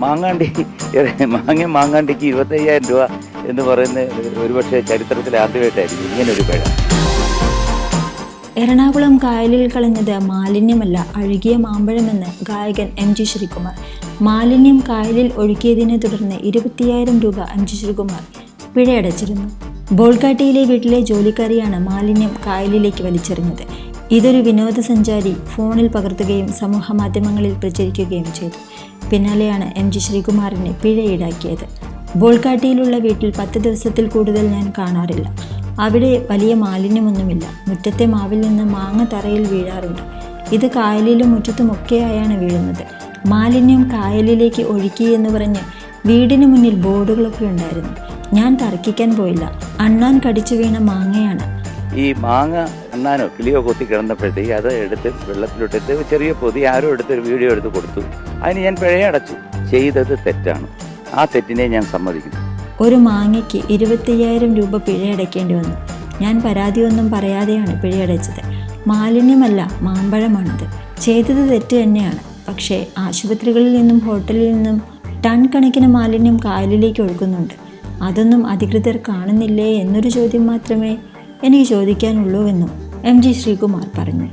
മാങ്ങാണ്ടി മാങ്ങ മാങ്ങാണ്ടിക്ക് ഇരുപത്തയ്യായിരം രൂപ എന്ന് പറയുന്ന ഒരുപക്ഷെ ചരിത്രത്തിൽ ആദ്യമായിട്ടായിരിക്കും ഇങ്ങനൊരു പിഴ എറണാകുളം കായലിൽ കളഞ്ഞത് മാലിന്യമല്ല അഴുകിയ മാമ്പഴമെന്ന് ഗായകൻ എം ജി ശ്രീകുമാർ. മാലിന്യം കായലിൽ ഒഴുക്കിയതിനെ തുടർന്ന് ഇരുപത്തിയായിരം രൂപ എം ജി ശ്രീകുമാർ പിഴയടച്ചിരുന്നു. ബോൾഗാട്ടിയിലെ വീട്ടിലെ ജോലിക്കാരിയാണ് മാലിന്യം കായലിലേക്ക് വലിച്ചെറിഞ്ഞത്. ഇതൊരു വിനോദസഞ്ചാരി ഫോണിൽ പകർത്തുകയും സമൂഹ മാധ്യമങ്ങളിൽ പ്രചരിക്കുകയും ചെയ്തു. പിന്നാലെയാണ് എം ജി ശ്രീകുമാറിനെ പിഴ ഈടാക്കിയത് ബോൾഗാട്ടിയിലുള്ള വീട്ടിൽ പത്ത് ദിവസത്തിൽ കൂടുതൽ ഞാൻ കാണാറില്ല. അവിടെ വലിയ മാലിന്യമൊന്നുമില്ല. മുറ്റത്തെ മാവിൽ നിന്ന് മാങ്ങ തറയിൽ വീഴാറുണ്ട്. ഇത് കായലിലും മുറ്റത്തുമൊക്കെയായാണ് വീഴുന്നത്. മാലിന്യം കായലിലേക്ക് ഒഴുക്കി എന്ന് പറഞ്ഞ് വീടിന് മുന്നിൽ ബോർഡുകളൊക്കെ ഉണ്ടായിരുന്നു. ഞാൻ തർക്കിക്കാൻ പോയില്ല. അണ്ണാൻ കടിച്ചു വീണ മാങ്ങയാണ്. ഈ മാങ്ങ അണ്ണാനോ കിളിയോ കൊത്തി കിടന്നപ്പോഴത്തേക്ക് അത് എടുത്ത് വെള്ളത്തിലിട്ടിട്ട് ചെറിയ പൊതി ആരോ എടുത്ത് ഒരു വീഡിയോ എടുത്ത് കൊടുത്തു. അതിന് ഞാൻ പിഴയടച്ചു. ചെയ്തത് തെറ്റാണ്. ആ തെറ്റിനെ ഞാൻ സമ്മതിക്കുന്നു. ഒരു മാങ്ങയ്ക്ക് ഇരുപത്തയ്യായിരം രൂപ പിഴയടയ്ക്കേണ്ടി വന്നു. ഞാൻ പരാതിയൊന്നും പറയാതെയാണ് പിഴയടച്ചത്. മാലിന്യമല്ല മാമ്പഴമാണത്. ചെയ്തത് തെറ്റ് തന്നെയാണ്. പക്ഷേ ആശുപത്രികളിൽ നിന്നും ഹോട്ടലിൽ നിന്നും ടൺ കണക്കിന് മാലിന്യം കായലിലേക്ക് ഒഴുകുന്നുണ്ട്. അതൊന്നും അധികൃതർ കാണുന്നില്ലേ എന്നൊരു ചോദ്യം മാത്രമേ എനിക്ക് ചോദിക്കാനുള്ളൂ എന്നും എം ജി ശ്രീകുമാർ പറഞ്ഞു.